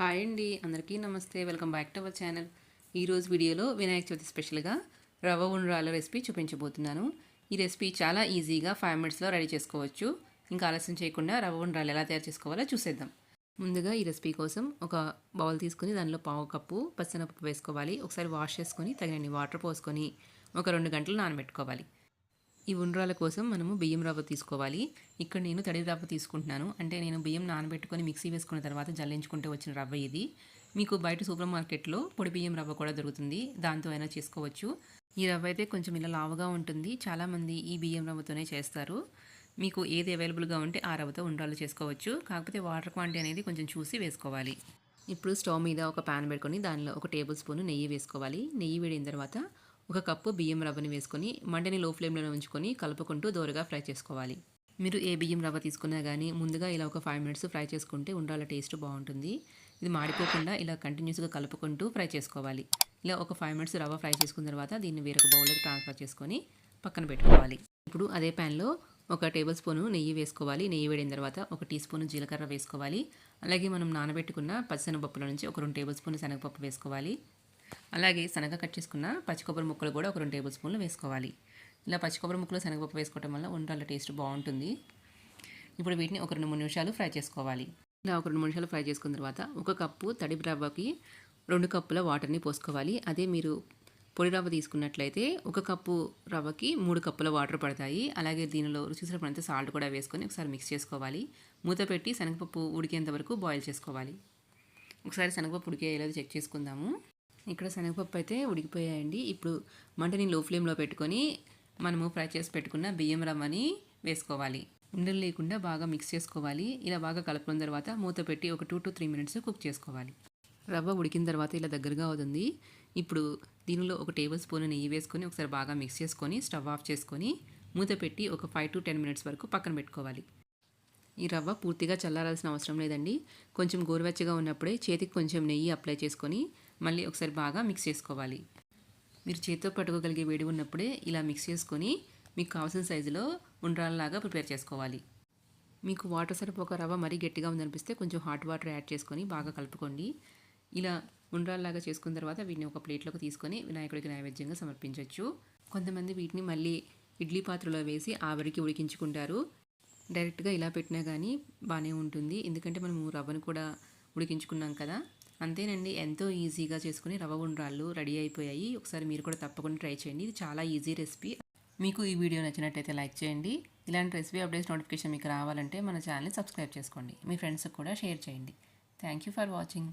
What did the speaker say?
Hi అండి అందరికీ నమస్తే. Welcome back to our channel. ఈరోజు వీడియోలో వినాయక చవితి స్పెషల్గా రవ్వ ఉండ్రాల రెసిపీ చూపించబోతున్నాను. ఈ రెసిపీ చాలా ఈజీగా ఫైవ్ మినిట్స్లో రెడీ చేసుకోవచ్చు. ఇంకా ఆలస్యం చేయకుండా రవ్వ ఉండ్రాలు ఎలా తయారు చేసుకోవాలో చూసేద్దాం. ముందుగా ఈ రెసిపీ కోసం ఒక బౌల్ తీసుకుని దానిలో పావు కప్పు పచ్చనపప్పు వేసుకోవాలి. ఒకసారి వాష్ చేసుకొని తగినన్ని వాటర్ పోసుకొని ఒక రెండు గంటలు నానబెట్టుకోవాలి. ఈ ఉండ్రాల కోసం మనము బియ్యం రవ్వ తీసుకోవాలి. ఇక్కడ నేను తడి రవ్వ తీసుకుంటున్నాను. అంటే నేను బియ్యం నానబెట్టుకొని మిక్సీ వేసుకున్న తర్వాత జల్లించుకుంటే వచ్చిన రవ్వ ఇది. మీకు బయట సూపర్ మార్కెట్లో పొడి బియ్యం రవ్వ కూడా దొరుకుతుంది. దాంతో అయినా చేసుకోవచ్చు. ఈ రవ్వ అయితే కొంచెం ఇలా లావుగా ఉంటుంది. చాలామంది ఈ బియ్యం రవ్వతోనే చేస్తారు. మీకు ఏది అవైలబుల్గా ఉంటే ఆ రవ్వతో ఉండ్రాలు చేసుకోవచ్చు. కాకపోతే వాటర్ క్వాంటిటీ అనేది కొంచెం చూసి వేసుకోవాలి. ఇప్పుడు స్టవ్ మీద ఒక ప్యాన్ పెట్టుకొని దానిలో ఒక టేబుల్ స్పూన్ నెయ్యి వేసుకోవాలి. నెయ్యి వేడిన తర్వాత ఒక కప్పు బియ్యం రవ్వని వేసుకొని మంటని లో ఫ్లేమ్లో ఉంచుకొని కలుపుకుంటూ దోరగా ఫ్రై చేసుకోవాలి. మీరు ఏ బియ్యం రవ్వ తీసుకున్నా కానీ ముందుగా ఇలా ఒక ఫైవ్ మినిట్స్ ఫ్రై చేసుకుంటే ఉండాల టేస్ట్ బాగుంటుంది. ఇది మాడిపోకుండా ఇలా కంటిన్యూస్గా కలుపుకుంటూ ఫ్రై చేసుకోవాలి. ఇలా ఒక ఫైవ్ మినిట్స్ రవ్వ ఫ్రై చేసుకున్న తర్వాత దీన్ని వేరొక బౌల్లోకి ట్రాన్స్ఫర్ చేసుకొని పక్కన పెట్టుకోవాలి. ఇప్పుడు అదే ప్యాన్లో ఒక టేబుల్ స్పూను నెయ్యి వేసుకోవాలి. నెయ్యి వేడిన తర్వాత ఒక టీ స్పూన్ జీలకర్ర వేసుకోవాలి. అలాగే మనం నానబెట్టుకున్న పచ్చనపప్పుల నుంచి ఒక రెండు టేబుల్ స్పూన్ శనగపప్పు వేసుకోవాలి. అలాగే శనగ కట్ చేసుకున్న పచ్చి కొబ్బరి ముక్కలు కూడా ఒక రెండు టేబుల్ స్పూన్లు వేసుకోవాలి. ఇలా పచ్చి కొబ్బరి ముక్కలు శనగపప్పు వేసుకోవడం వల్ల ఉండాల టేస్ట్ బాగుంటుంది. ఇప్పుడు వీటిని ఒక రెండు మూడు నిమిషాలు ఫ్రై చేసుకోవాలి. ఇలా ఒక రెండు నిమిషాలు ఫ్రై చేసుకున్న తర్వాత ఒక కప్పు తడి రవ్వకి రెండు కప్పుల వాటర్ని పోసుకోవాలి. అదే మీరు పొడి రవ్వ తీసుకున్నట్లయితే ఒక కప్పు రవ్వకి మూడు కప్పుల వాటర్ పడతాయి. అలాగే దీనిలో రుచి సరిపడంత సాల్ట్ కూడా వేసుకొని ఒకసారి మిక్స్ చేసుకోవాలి. మూత పెట్టి శనగపప్పు ఉడికేంత వరకు బాయిల్ చేసుకోవాలి. ఒకసారి శనగపప్పు ఉడికేయాలి చెక్ చేసుకుందాము. ఇక్కడ శనగపప్పు అయితే ఉడికిపోయాయండి. ఇప్పుడు మంటని లో ఫ్లేమ్లో పెట్టుకొని మనము ఫ్రై చేసి పెట్టుకున్న బియ్యం రవ్వని వేసుకోవాలి. ఉండలు లేకుండా బాగా మిక్స్ చేసుకోవాలి. ఇలా బాగా కలుపుకున్న తర్వాత మూత పెట్టి ఒక two to three minutes cook చేసుకోవాలి. రవ్వ ఉడికిన తర్వాత ఇలా దగ్గరగా అవుతుంది. ఇప్పుడు దీనిలో ఒక టేబుల్ స్పూన్ నెయ్యి వేసుకొని ఒకసారి బాగా మిక్స్ చేసుకొని స్టవ్ ఆఫ్ చేసుకొని మూత పెట్టి ఒక ఫైవ్ టు టెన్ మినిట్స్ వరకు పక్కన పెట్టుకోవాలి. ఈ రవ్వ పూర్తిగా చల్లారాల్సిన అవసరం లేదండి. కొంచెం గోరువెచ్చగా ఉన్నప్పుడే చేతికి కొంచెం నెయ్యి అప్లై చేసుకొని మళ్ళీ ఒకసారి బాగా మిక్స్ చేసుకోవాలి. మీరు చేతితో పట్టుకోగలిగే వేడి ఉన్నప్పుడే ఇలా మిక్స్ చేసుకొని మీకు కావాల్సిన సైజులో ఉండ్రాలలాగా ప్రిపేర్ చేసుకోవాలి. మీకు వాటర్ సరిపోక రవ్వ మరీ గట్టిగా ఉందనిపిస్తే కొంచెం హాట్ వాటర్ యాడ్ చేసుకొని బాగా కలుపుకోండి. ఇలా ఉండ్రాల్లాగా చేసుకున్న తర్వాత వీటిని ఒక ప్లేట్లోకి తీసుకొని వినాయకుడికి నైవేద్యంగా సమర్పించవచ్చు కొంతమంది వీటిని మళ్ళీ ఇడ్లీ పాత్రలో వేసి ఆవిరికి ఉడికించుకుంటారు. డైరెక్ట్గా ఇలా పెట్టినా కానీ బాగానే ఉంటుంది. ఎందుకంటే మనము రవ్వను కూడా ఉడికించుకున్నాం కదా. అంతేనండి. ఎంతో ఈజీగా చేసుకుని రవ్వ ఉండ్రాళ్ళు రెడీ అయిపోయాయి. ఒకసారి మీరు కూడా తప్పకుండా ట్రై చేయండి. ఇది చాలా ఈజీ రెసిపీ. మీకు ఈ వీడియో నచ్చినట్టయితే లైక్ చేయండి. ఇలాంటి రెసిపీ అప్డేట్స్ నోటిఫికేషన్ మీకు రావాలంటే మన ఛానల్ని సబ్స్క్రైబ్ చేసుకోండి. మీ ఫ్రెండ్స్కి కూడా షేర్ చేయండి. Thank you for watching.